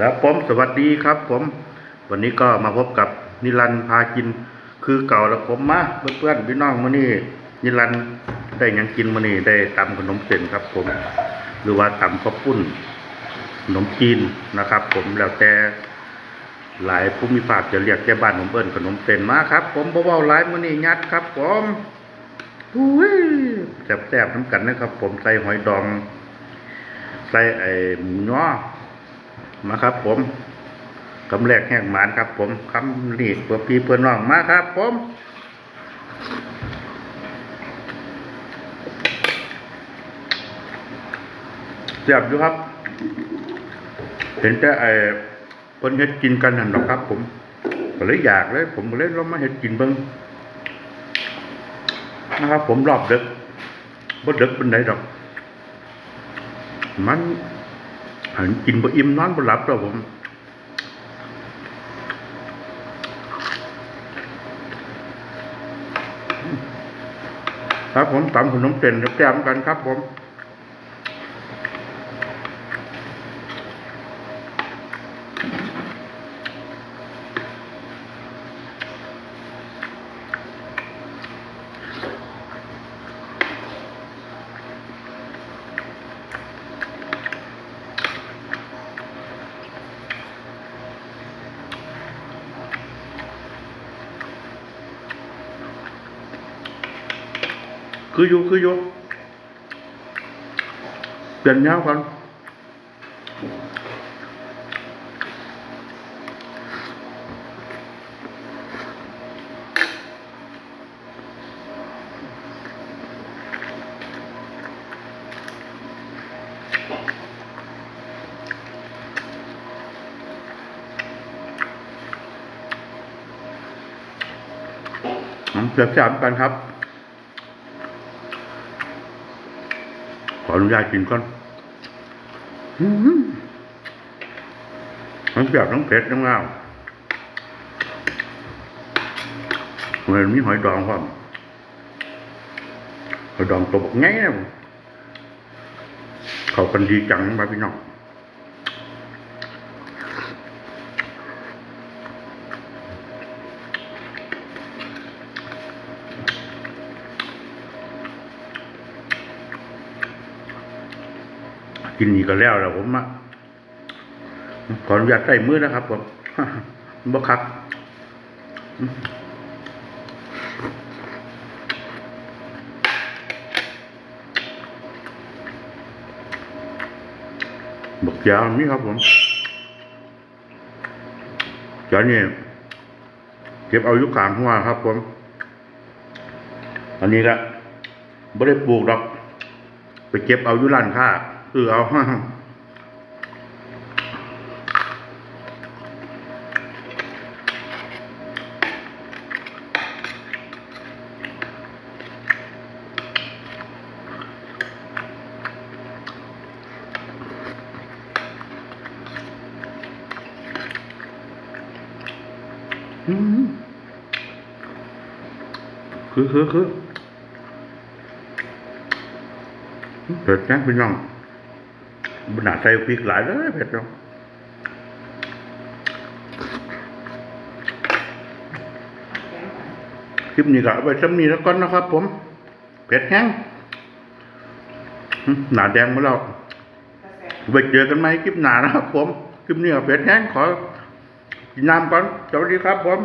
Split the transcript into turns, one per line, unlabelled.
ครับผมสวัสดีครับผม วันนี้ก็มาพบกับนิรันพากิน คือเก่าแล้วผมมาเพื่อนๆพี่น้องมื้อนี้นิรันได้ยังกินมื้อนี้ได้ตำขนมเส้นครับ ผม หรือว่าตำข้าวปุ้นขนมจีนนะครับ ผมแล้วแต่หลายภูมิภาคจะเรียกแก่บ้านผมเอิ้นขนมเส้นมาครับ ผมเว้าหลายมื้อนี้ยัดครับ ผมอุ้ยแซ่บๆน้ำกันนะครับ ผมใส่หอยดอง ใส่ไอ้หมูย่อ มาครับ ผมคำแรกแหกหมานครับ ผมคำนี้เพื่อพี่เพื่อนน้องมาครับ ผมเจ็บอยู่ครับ เห็นแต่ไอ้เพิ่นเฮ็ดกินกันนั่นหรอกครับ ผมก็เลยอยากเลย ผมก็เลยลองมาเฮ็ดกินเบิ่งนะครับ ผมรอบดึกบ่ดึกเปานใดดอก มัน กินบ่อิ่มนอนบ่หลับครับผม ครับผมตำขนมเต็นแซ่มกันครับผม คืออยู่คืออยู่เปลี่ยนแนวกันอืมเปลี่ยนแนวกันครับ ขออนุญาตกินก่อนอื้อหือทั้งเปรี้ยวทั้งเผ็ดทั้งงาวเหมือนมีหอยดองพร้อมหอยดองตัวบักไงนะผมเขากันดีจังมาพี่น้อง กินนี่ก็แล้วแล้วผมอะขออนุญาตใส่มือนะครับผมบ่ครับบักยาวนี่ครับผมจานนี้เก็บเอายุขางหัวครับผม อันนี้ก็ไม่ได้ปลูกดอก ไปเก็บเอายุร้านค้า คือเอาอืมคือคือคือเผ็ดนะพี่น้อง บนาใส่พริกหลายเลยเผ็ดเนาะคลิปนี้ก็ไปซ้ำนี้แล้วก่อนนะครับ ผมเผ็ดแห้งหนาแดงมาแล้วไปเจอกันไหมคลิปหนานะครับผมคลิปนี้ก็เผ็ดแห้งขอกินน้ำก่อนสวัสดีครับผม